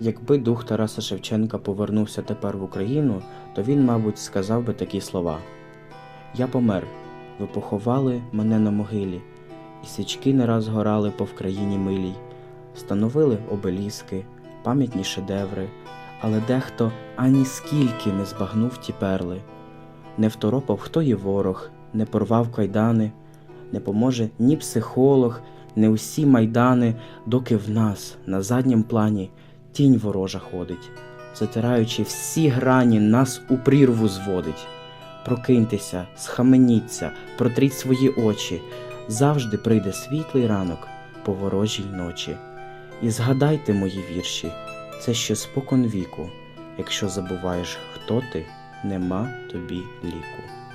Якби дух Тараса Шевченка повернувся тепер в Україну, то він, мабуть, сказав би такі слова: Я помер, ви поховали мене на могилі, і свічки не раз горали по Вкраїні милій, становили обеліски, пам'ятні шедеври, але дехто ані скільки не збагнув ті перли, не второпав, хто є ворог, не порвав кайдани, не поможе ні психолог, не усі майдани, доки в нас на заднім плані тінь ворожа ходить, затираючи всі грані, нас у прірву зводить. Прокиньтеся, схаменіться, протріть свої очі, завжди прийде світлий ранок по ворожій ночі. І згадайте мої вірші, це ще спокон віку. Якщо забуваєш, хто ти, нема тобі ліку.